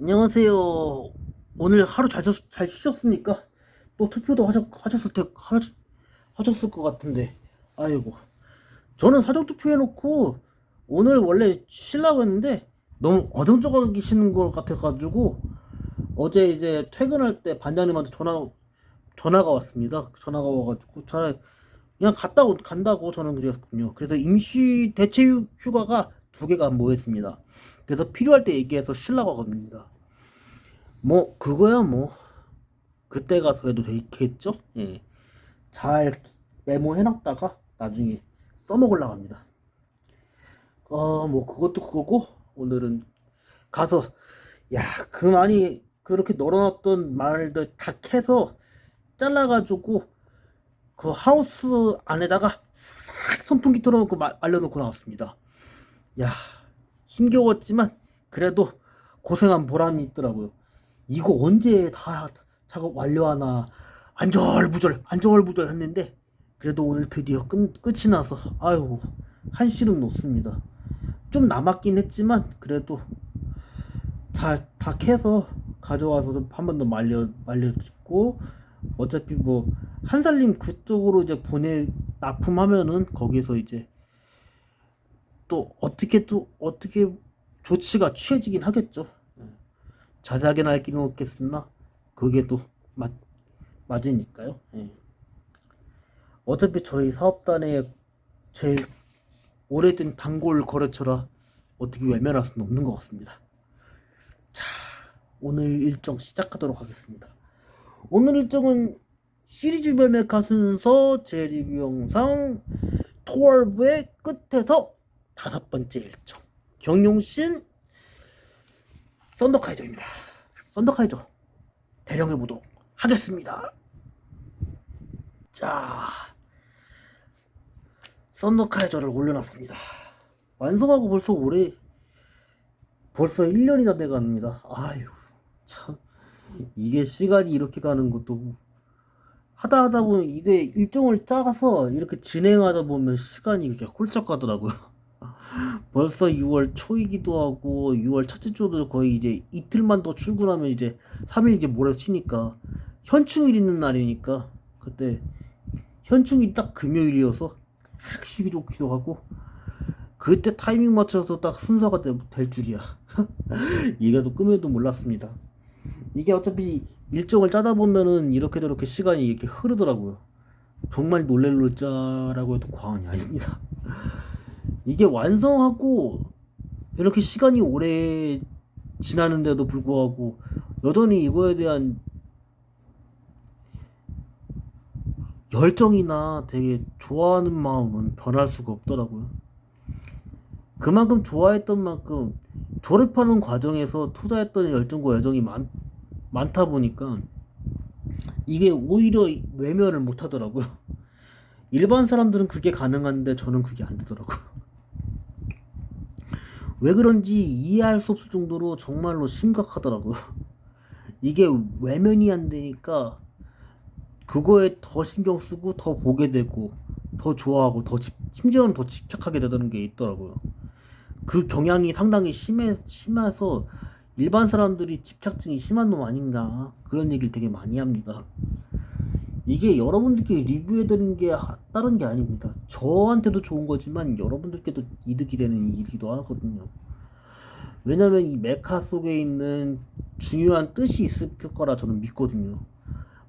안녕하세요. 오늘 하루 잘, 쉬- 잘 쉬셨습니까? 또 투표도 하셨, 하셨을 테, 하, 하셨을 것 같은데. 아이고. 저는 사전 투표해놓고 오늘 원래 쉬려고 했는데 너무 어정쩡하게 쉬는 것 같아가지고 어제 이제 퇴근할 때 반장님한테 전화, 전화가 왔습니다. 전화가 와가지고 전화, 그냥 갔다 오, 간다고 저는 그랬거든요. 그래서 임시 대체 휴- 휴가가 두 개가 모였습니다. 그래서 필요할 때 얘기해서 쉬려고 합니다. 뭐 그거야 뭐 그때 가서 해도 되겠죠? 예. 잘 메모해놨다가 나중에 써먹으려고 합니다. 어 뭐 그것도 그거고 오늘은 가서 야 그 많이 그렇게 널어놨던 말들 다 캐서 잘라가지고 그 하우스 안에다가 싹 선풍기 틀어놓고 마- 말려놓고 나왔습니다. 야 힘겨웠지만 그래도 고생한 보람이 있더라고요. 이거 언제 다 작업 완료하나 안절부절 안절부절 했는데 그래도 오늘 드디어 끝, 끝이 나서 아유 한시름 놓습니다. 좀 남았긴 했지만 그래도 다, 다 캐서 가져와서 한번 더 말려 말려 짓고 어차피 뭐 한살림 그쪽으로 이제 보내 납품하면은 거기서 이제 또 어떻게 또 어떻게 조치가 취해지긴 하겠죠. 예. 자세하게는 알 길은 없겠으나 그게 또 맞, 맞으니까요. 예. 어차피 저희 사업단의 제일 오래된 단골 거래처라 어떻게 외면할 수는 없는 것 같습니다. 자, 오늘 일정 시작하도록 하겠습니다. 오늘 일정은 시리즈별 메카 순서 제 리뷰 영상 12의 끝에서 다섯 번째 일정 경용신 썬더카이저입니다. 썬더카이저 대령해 보도록 하겠습니다. 자, 썬더카이저를 올려놨습니다. 완성하고 벌써 올해 벌써 1년이나 돼갑니다. 아유, 참 이게 시간이 이렇게 가는 것도 하다 하다 보면 이게 일정을 짜서 이렇게 진행하다 보면 시간이 이렇게 홀쩍 가더라고요. 벌써 6월 초이기도 하고 6월 첫째 주도 거의 이제 이틀만 더 출근하면 이제 3일 이제 모레 쉬니까 현충일 있는 날이니까 그때 현충일 딱 금요일이어서 딱 쉬기 좋기도 하고 그때 타이밍 맞춰서 딱 순서가 되- 될 줄이야. 이게도 꿈에도 몰랐습니다. 이게 어차피 일정을 짜다 보면은 이렇게 저렇게 시간이 이렇게 흐르더라고요. 정말 놀랄 놀자라고 해도 과언이 아닙니다 이게 완성하고 이렇게 시간이 오래 지나는데도 불구하고 여전히 이거에 대한 열정이나 되게 좋아하는 마음은 변할 수가 없더라고요. 그만큼 좋아했던 만큼 졸업하는 과정에서 투자했던 열정과 애정이 많, 많다 보니까 이게 오히려 외면을 못 하더라고요. 일반 사람들은 그게 가능한데 저는 그게 안 되더라고요. 왜 그런지 이해할 수 없을 정도로 정말로 심각하더라고요. 이게 외면이 안 되니까 그거에 더 신경 쓰고 더 보게 되고 더 좋아하고 더 집, 심지어는 더 집착하게 되는 게 있더라고요. 그 경향이 상당히 심해, 심해서 일반 사람들이 집착증이 심한 놈 아닌가 그런 얘기를 되게 많이 합니다. 이게 여러분들께 리뷰해드리는 게 하- 다른 게 아닙니다. 저한테도 좋은 거지만 여러분들께도 이득이 되는 일이기도 하거든요. 왜냐면 이 메카 속에 있는 중요한 뜻이 있을 거라 저는 믿거든요.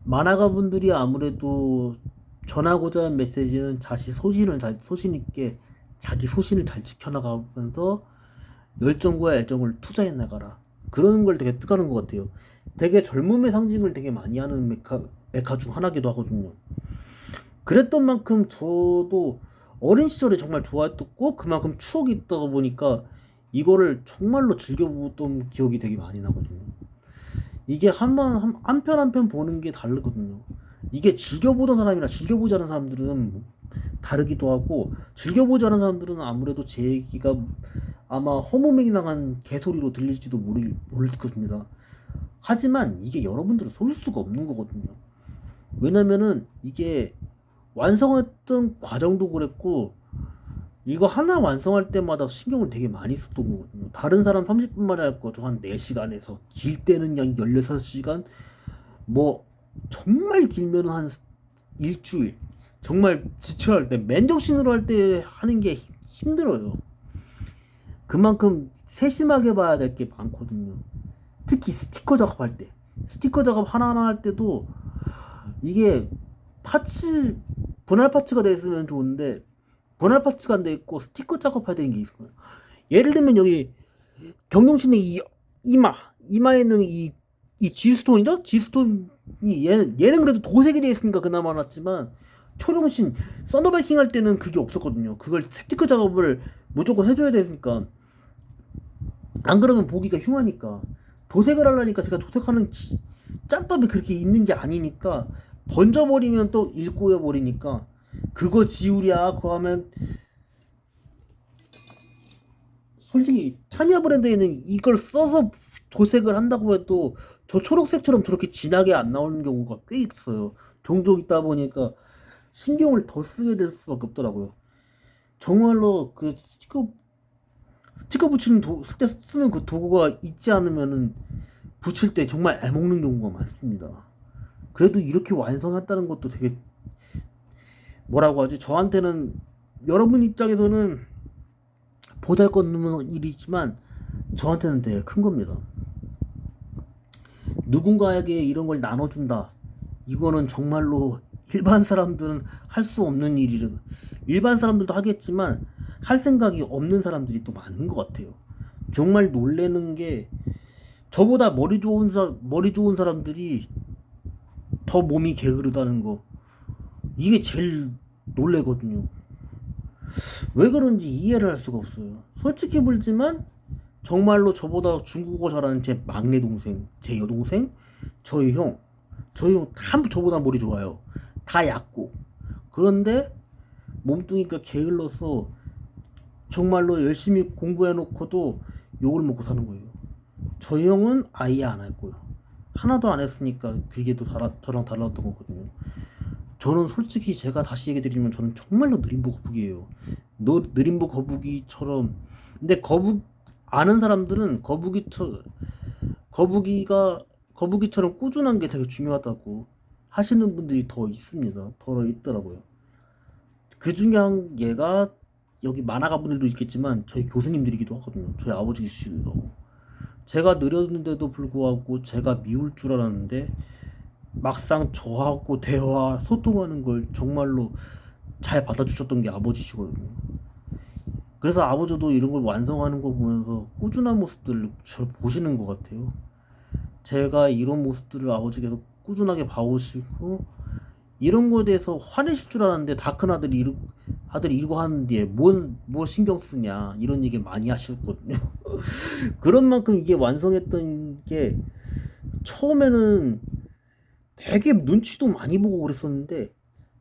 만화가 분들이 아무래도 전하고자 하는 메시지는 자신 소신을 잘 소신 있게 자기 소신을 잘 지켜나가면서 열정과 애정을 투자해 나가라 그런 걸 되게 뜻하는 것 같아요. 되게 젊음의 상징을 되게 많이 하는 메카 메카 중 하나기도 하거든요. 그랬던 만큼 저도 어린 시절에 정말 좋아했었고 그만큼 추억이 있다 보니까 이거를 정말로 즐겨보던 기억이 되게 많이 나거든요. 이게 한번 한편 한편 보는 게 다르거든요. 이게 즐겨보던 사람이랑 즐겨보지 않은 사람들은 다르기도 하고 즐겨보지 않은 사람들은 아무래도 제 얘기가 아마 허무맹랑한 개소리로 들릴지도 모르, 모르겠습니다. 하지만 이게 여러분들은 속일 수가 없는 거거든요. 왜냐면은 이게 완성했던 과정도 그랬고 이거 하나 완성할 때마다 신경을 되게 많이 썼던 거거든요. 다른 사람 30분 만에 할거저한 4시간에서 길 때는 그냥 16시간 뭐 정말 길면 한 일주일 정말 지쳐야 할때 맨정신으로 할 때 하는 게 힘- 힘들어요. 그만큼 세심하게 봐야 될 게 많거든요. 특히 스티커 작업할 때 스티커 작업 하나하나 할 때도 이게 파츠 분할 파츠가 돼 있으면 좋은데 분할 파츠가 안 돼 있고 스티커 작업해야 되는 게 있어요. 예를 들면 여기 경영신의 이 이마 이마에 는 이이 G스톤이죠? G스톤이 얘는 얘는 그래도 도색이 돼 있으니까 그나마 낫지만 초룡신 썬더베이킹 할 때는 그게 없었거든요. 그걸 스티커 작업을 무조건 해줘야 되니까 안 그러면 보기가 흉하니까 도색을 하려니까 제가 도색하는 기- 짬밥이 그렇게 있는 게 아니니까 번져버리면 또 일꼬여 버리니까 그거 지우랴 그거 하면 솔직히 타미야 브랜드에는 이걸 써서 도색을 한다고 해도 저 초록색처럼 저렇게 진하게 안 나오는 경우가 꽤 있어요. 종종 있다 보니까 신경을 더 쓰게 될 수밖에 없더라고요. 정말로 그 스티커 스티커 붙이는 도, 쓸 때 쓰는 그 도구가 있지 않으면은 붙일 때 정말 애먹는 경우가 많습니다. 그래도 이렇게 완성했다는 것도 되게 뭐라고 하지? 저한테는 여러분 입장에서는 보잘것없는 일이지만 저한테는 되게 큰 겁니다. 누군가에게 이런 걸 나눠준다. 이거는 정말로 일반 사람들은 할 수 없는 일이라. 일반 사람들도 하겠지만 할 생각이 없는 사람들이 또 많은 것 같아요. 정말 놀래는 게 저보다 머리 좋은 사 머리 좋은 사람들이 더 몸이 게으르다는 거. 이게 제일 놀래거든요. 왜 그런지 이해를 할 수가 없어요. 솔직히 물지만 정말로 저보다 중국어 잘하는 제 막내 동생, 제 여동생, 저희 형, 저희 형 다 저보다 머리 좋아요. 다 얕고. 그런데 몸뚱이가 게을러서 정말로 열심히 공부해 놓고도 욕을 먹고 사는 거예요. 저희 형은 아예 안 했고요. 하나도 안 했으니까 그게 또 달라, 저랑 달랐던 거거든요. 저는 솔직히 제가 다시 얘기 드리면 저는 정말로 느림보 거북이에요. 너 느림보 거북이처럼 근데 거북 아는 사람들은 거북이처 거북이가 거북이처럼 꾸준한 게 되게 중요하다고 하시는 분들이 더 있습니다. 더 있더라고요. 그 중에 한 얘가 여기 만화가 분들도 있겠지만 저희 교수님들이기도 하거든요. 저희 아버지시기도 제가 느렸는데도 불구하고 제가 미울 줄 알았는데 막상 저하고 대화 소통하는 걸 정말로 잘 받아주셨던 게 아버지시거든요. 그래서 아버지도 이런 걸 완성하는 거 보면서 꾸준한 모습들을 저를 보시는 것 같아요. 제가 이런 모습들을 아버지께서 꾸준하게 봐오시고 이런 거에 대해서 화내실 줄 알았는데 다 큰 아들이 이러, 아들이 이러고 하는데 뭔, 뭘 신경 쓰냐 이런 얘기 많이 하셨거든요. 그런 만큼 이게 완성했던 게 처음에는 되게 눈치도 많이 보고 그랬었는데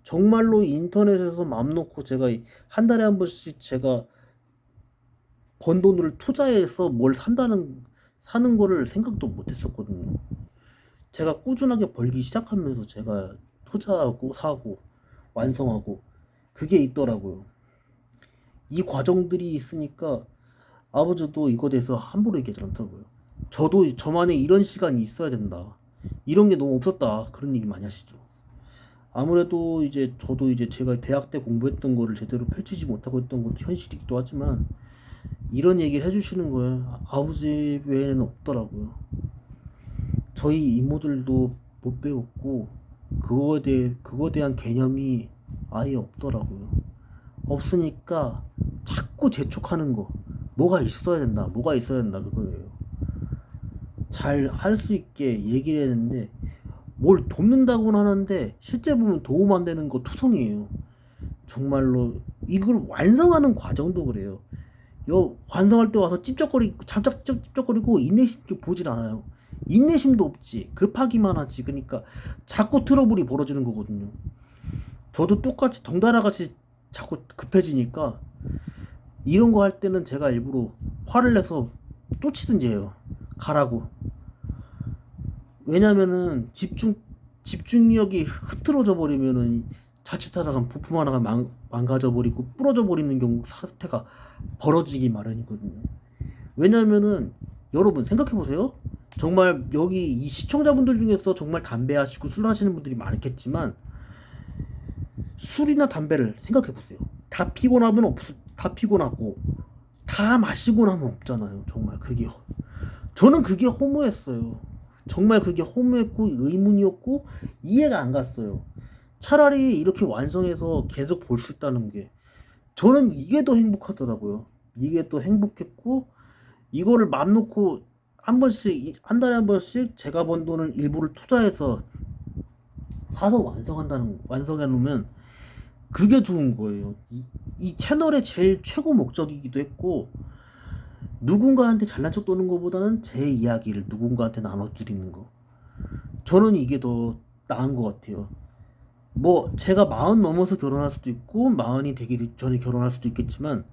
정말로 인터넷에서 맘 놓고 제가 한 달에 한 번씩 제가 번 돈을 투자해서 뭘 산다는 사는 거를 생각도 못 했었거든요. 제가 꾸준하게 벌기 시작하면서 제가 투자하고 사고 완성하고 그게 있더라고요. 이 과정들이 있으니까 아버지도 이거에 대해서 함부로 얘기하지 않더라고요. 저도 저만의 이런 시간이 있어야 된다. 이런 게 너무 없었다. 그런 얘기 많이 하시죠. 아무래도 이제 저도 이제 제가 대학 때 공부했던 거를 제대로 펼치지 못하고 있던 것도 현실이기도 하지만 이런 얘기를 해주시는 거예요. 아버지 외에는 없더라고요. 저희 이모들도 못 배웠고 그거에 대해 그거에 대한 개념이 아예 없더라고요. 없으니까 자꾸 재촉하는 거. 뭐가 있어야 된다. 뭐가 있어야 된다. 그거예요. 잘 할 수 있게 얘기를 했는데 뭘 돕는다고는 하는데 실제 보면 도움 안 되는 거 투성이에요. 정말로 이걸 완성하는 과정도 그래요. 요 완성할 때 와서 찝쩍거리고 잠짝 찝쩍거리고 인내심 보질 않아요. 인내심도 없지. 급하기만 하지. 그러니까 자꾸 트러블이 벌어지는 거거든요. 저도 똑같이 덩달아 같이 자꾸 급해지니까 이런 거 할 때는 제가 일부러 화를 내서 또 치든지 해요. 가라고. 왜냐면은 집중 집중력이 흐트러져 버리면은 자칫하다가 부품 하나가 망, 망가져 버리고 부러져 버리는 경우 사태가 벌어지기 마련이거든요. 왜냐면은 여러분 생각해 보세요. 정말 여기 이 시청자분들 중에서 정말 담배 하시고 술 하시는 분들이 많겠지만 술이나 담배를 생각해 보세요. 다 피곤하면 없, 다 피곤하고 다 마시고 나면 없잖아요. 정말 그게 저는 그게 허무했어요. 정말 그게 허무했고 의문이었고 이해가 안 갔어요. 차라리 이렇게 완성해서 계속 볼 수 있다는 게 저는 이게 더 행복하더라고요. 이게 또 행복했고 이거를 맘 놓고 한 번씩 한 달에 한 번씩 제가 번 돈을 일부를 투자해서 사서 완성한다는 완성해 놓으면 그게 좋은 거예요. 이, 이 채널의 제일 최고 목적이기도 했고 누군가한테 잘난 척 떠는 것보다는 제 이야기를 누군가한테 나눠드리는 거. 저는 이게 더 나은 것 같아요. 뭐 제가 마흔 넘어서 결혼할 수도 있고 마흔이 되기 전에 결혼할 수도 있겠지만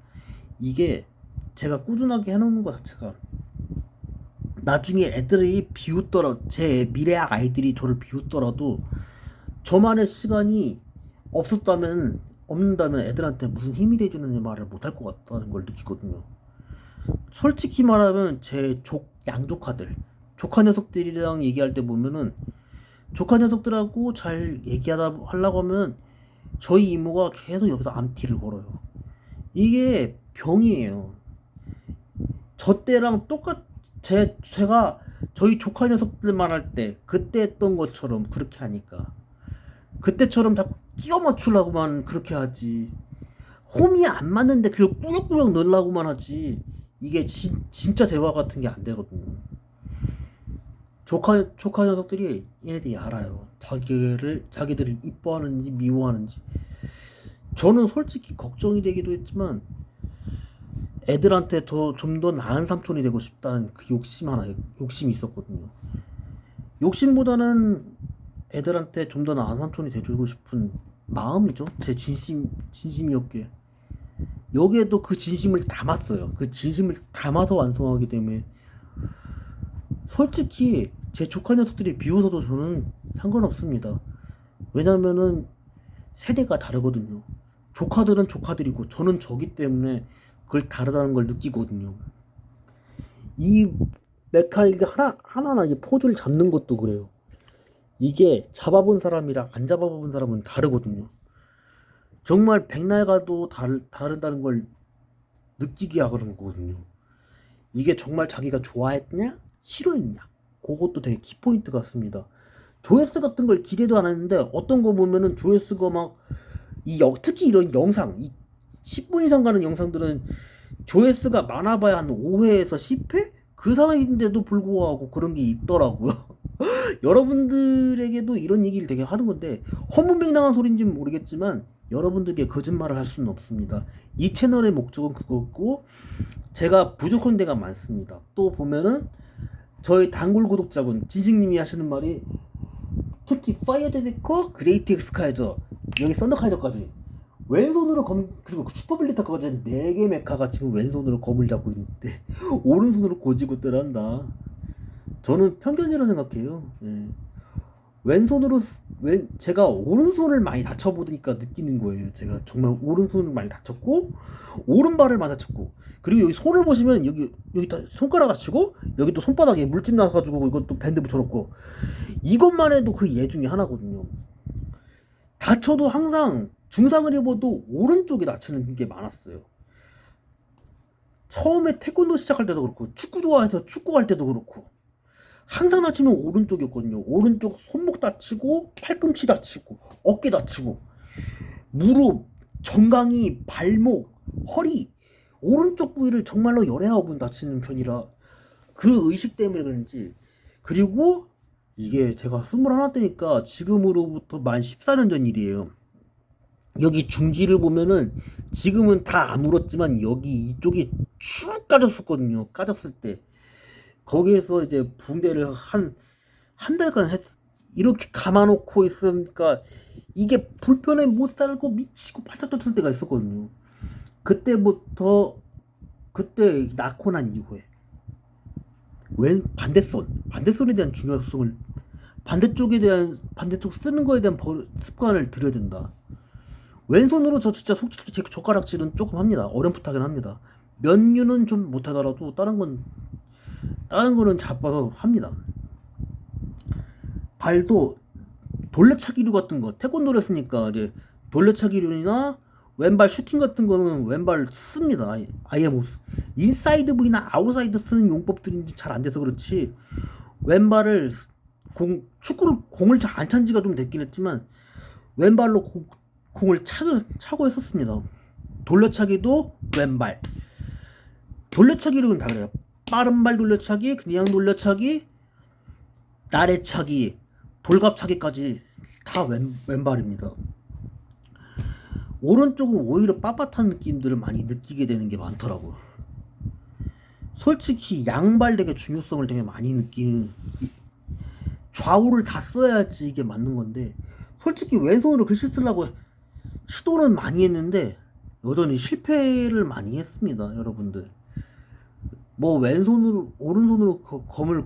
이게 제가 꾸준하게 해놓는 것 자체가 나중에 애들이 비웃더라 제 미래 아이들이 저를 비웃더라도 저만의 시간이 없었다면 없는다면 애들한테 무슨 힘이 돼주는 말을 못할 것 같다는 걸 느끼거든요. 솔직히 말하면 제 족 양조카들 조카 녀석들이랑 얘기할 때 보면은 조카 녀석들하고 잘 얘기하다 하려고 하면 저희 이모가 계속 여기서 암티를 걸어요. 이게 병이에요. 저 때랑 똑같 제 제가 저희 조카 녀석들만 할 때 그때 했던 것처럼 그렇게 하니까 그때처럼 자꾸 끼워 맞추려고만 그렇게 하지. 홈이 안 맞는데 그걸 꾸역꾸역 넣으려고만 하지. 이게 진, 진짜 대화 같은 게 안 되거든요 조카 조카 녀석들이 얘네들이 알아요. 자기를 자기들을 이뻐하는지 미워하는지. 저는 솔직히 걱정이 되기도 했지만 애들한테 더 좀 더 나은 삼촌이 되고 싶다는 그 욕심 하나 욕심이 있었거든요. 욕심보다는 애들한테 좀 더 나은 삼촌이 돼주고 싶은 마음이죠. 제 진심 진심이었기에 여기에도 그 진심을 담았어요. 그 진심을 담아서 완성하기 때문에 솔직히 제 조카 녀석들이 비웃어도 저는 상관없습니다. 왜냐면은 세대가 다르거든요. 조카들은 조카들이고 저는 저기 때문에 그걸 다르다는 걸 느끼거든요. 이 메카닉이 하나 하나하나 이 포즈를 잡는 것도 그래요. 이게 잡아본 사람이랑 안 잡아본 사람은 다르거든요. 정말 백날 가도 다르, 다르다는 걸 느끼게 하는 거거든요. 이게 정말 자기가 좋아했냐? 싫어했냐? 그것도 되게 키포인트 같습니다. 조회수 같은 걸 기대도 안 했는데 어떤 거 보면은 조회수가 막 이 특히 이런 영상 이 10분 이상 가는 영상들은 조회수가 많아봐야 한 5회에서 10회? 그 상황인데도 불구하고 그런 게 있더라고요. 여러분들에게도 이런 얘기를 되게 하는 건데 허문맹랑한 소리인지는 모르겠지만 여러분들께 거짓말을 할 수는 없습니다. 이 채널의 목적은 그거고 제가 부족한 데가 많습니다. 또 보면은 저희 단골 구독자분 진식님이 하시는 말이 특히 파이어 데디커 그레이트 엑스카이저 여기 썬더카이저까지 왼손으로 검 그리고 슈퍼빌리터까지 4개 메카가 지금 왼손으로 검을 잡고 있는데 오른손으로 고지고 뜨란다 저는 편견이라 생각해요. 예. 왼손으로 왼 제가 오른손을 많이 다쳐 보니까 느끼는 거예요. 제가 정말 오른손을 많이 다쳤고 오른발을 많이 다쳤고. 그리고 여기 손을 보시면 여기 여기 다 손가락 다치고 여기 또 손바닥에 물집 나가지고 이것도 밴드 붙여놓고. 이것만 해도 그 예 중에 하나거든요. 다쳐도 항상 중상을 입어도 오른쪽에 다치는 게 많았어요. 처음에 태권도 시작할 때도 그렇고 축구 좋아해서 축구 할 때도 그렇고 항상 다치면 오른쪽이었거든요. 오른쪽 손목 다치고 팔꿈치 다치고 어깨 다치고 무릎, 정강이, 발목, 허리 오른쪽 부위를 정말로 열애하고 분 다치는 편이라 그 의식 때문에 그런지 그리고 이게 제가 21 때니까 지금으로부터 만 14년 전 일이에요. 여기 중지를 보면은 지금은 다 아물었지만 여기 이쪽이 쭉 까졌었거든요. 까졌을 때 거기에서 이제 붕대를 한 한 달간 했, 이렇게 감아놓고 있으니까 이게 불편해 못 살고 미치고 팔짝 떴을 때가 있었거든요. 그때부터 그때 낳고 난 이후에 왼 반대손 반대손에 대한 중요성을 반대쪽에 대한 반대쪽 쓰는 거에 대한 버, 습관을 들여야 된다. 왼손으로 저 진짜 솔직히 제 젓가락질은 조금 합니다. 어렴풋하긴 합니다. 면류는 좀 못하더라도 다른 건 다른 거는 잡아서 합니다. 발도 돌려차기류 같은 거 태권도를 했으니까 이제 돌려차기류나 왼발 슈팅 같은 거는 왼발 씁니다. 아예, 아예 뭐 인사이드 V나 아웃사이드 쓰는 용법들이 잘 안 돼서 그렇지 왼발을 공 축구를 공을 잘 안 찬 지가 좀 됐긴 했지만 왼발로 공, 공을 차고, 차고 했었습니다. 돌려차기도 왼발. 돌려차기로는 다 그래요. 빠른 발 돌려차기, 그냥 돌려차기, 나래차기, 돌갑차기까지 다 왼, 왼발입니다. 오른쪽은 오히려 빳빳한 느낌들을 많이 느끼게 되는 게 많더라고요. 솔직히 양발 되게 중요성을 되게 많이 느끼는 이- 좌우를 다 써야지 이게 맞는 건데 솔직히 왼손으로 글씨 쓰려고 시도는 많이 했는데 여전히 실패를 많이 했습니다 여러분들 뭐 왼손으로 오른손으로 거- 검을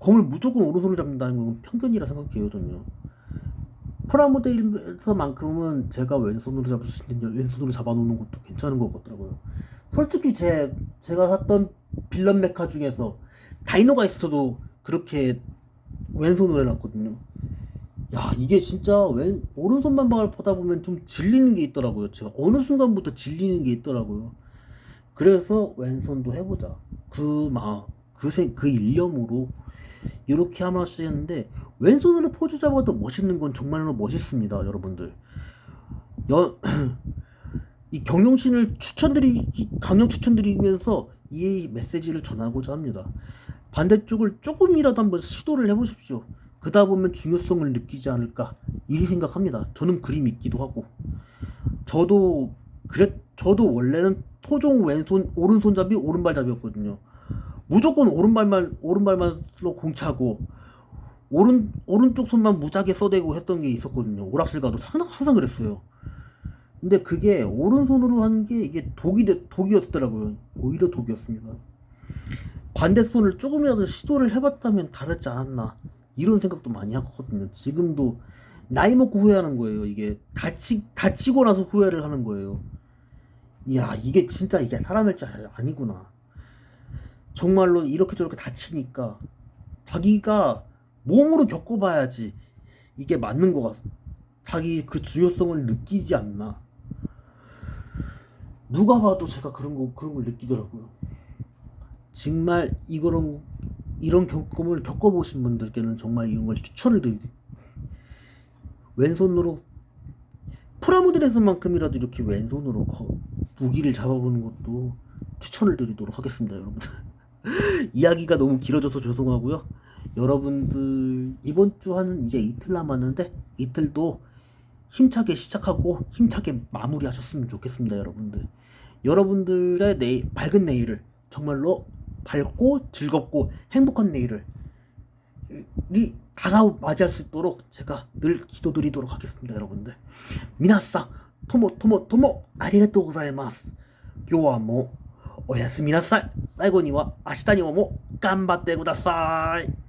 검을 무조건 오른손으로 잡는다는 건 편견이라 생각해요 저는요 프라모델에서만큼은 제가 왼손으로 잡을 수 있는 왼손으로 잡아놓는 것도 괜찮은 것 같더라고요 솔직히 제 제가 샀던 빌런 메카 중에서 다이노가 있어도 그렇게 왼손으로 해놨거든요. 야 이게 진짜 왼 오른손만 보다 보면 좀 질리는 게 있더라고요. 제가 어느 순간부터 질리는 게 있더라고요. 그래서 왼손도 해보자. 그 마그생그 일념으로 이렇게 하나씩 했는데 왼손으로 포즈 잡아도 멋있는 건 정말로 멋있습니다, 여러분들. 여, 이 경영신을 추천드리 강력 추천드리면서 이 메시지를 전하고자 합니다. 반대쪽을 조금이라도 한번 시도를 해보십시오. 그러다 보면 중요성을 느끼지 않을까 이리 생각합니다. 저는 그리 믿기도 하고 저도 그래 저도 원래는 토종 왼손 오른손잡이 오른발잡이였거든요. 무조건 오른발만 오른발만로 공차고 오른 오른쪽 손만 무작위 써대고 했던 게 있었거든요. 오락실 가도 항상 항상 그랬어요. 근데 그게 오른손으로 하는 게 이게 독이 되- 독이었더라고요. 오히려 독이었습니다. 반대손을 조금이라도 시도를 해봤다면 다르지 않았나 이런 생각도 많이 하거든요. 지금도 나이 먹고 후회하는 거예요. 이게 다치 다치고 나서 후회를 하는 거예요. 이야 이게 진짜 이게 사람일 줄 아니구나. 정말로 이렇게 저렇게 다치니까 자기가 몸으로 겪어봐야지 이게 맞는 것 같아. 자기 그 중요성을 느끼지 않나. 누가 봐도 제가 그런 거 그런 걸 느끼더라고요. 정말 이거는 이런 경험을 겪어보신 분들께는 정말 이런 걸 추천을 드립니다. 왼손으로 프라모델에서만큼이라도 이렇게 왼손으로 거- 무기를 잡아보는 것도 추천을 드리도록 하겠습니다, 여러분들. 이야기가 너무 길어져서 죄송하고요. 여러분들 이번 주 하는 이제 이틀 남았는데 이틀도 힘차게 시작하고 힘차게 마무리하셨으면 좋겠습니다, 여러분들. 여러분들의 내일, 밝은 내일을 정말로 밝고 즐겁고 행복한 내일을 이 다가오 맞이할 수 있도록 제가 늘 기도드리도록 하겠습니다, 여러분들. 미나상 토모 토모 토모 아리가또 고자이마스. 今日はもうおやすみなさい。最後には明日にもも頑張ってください。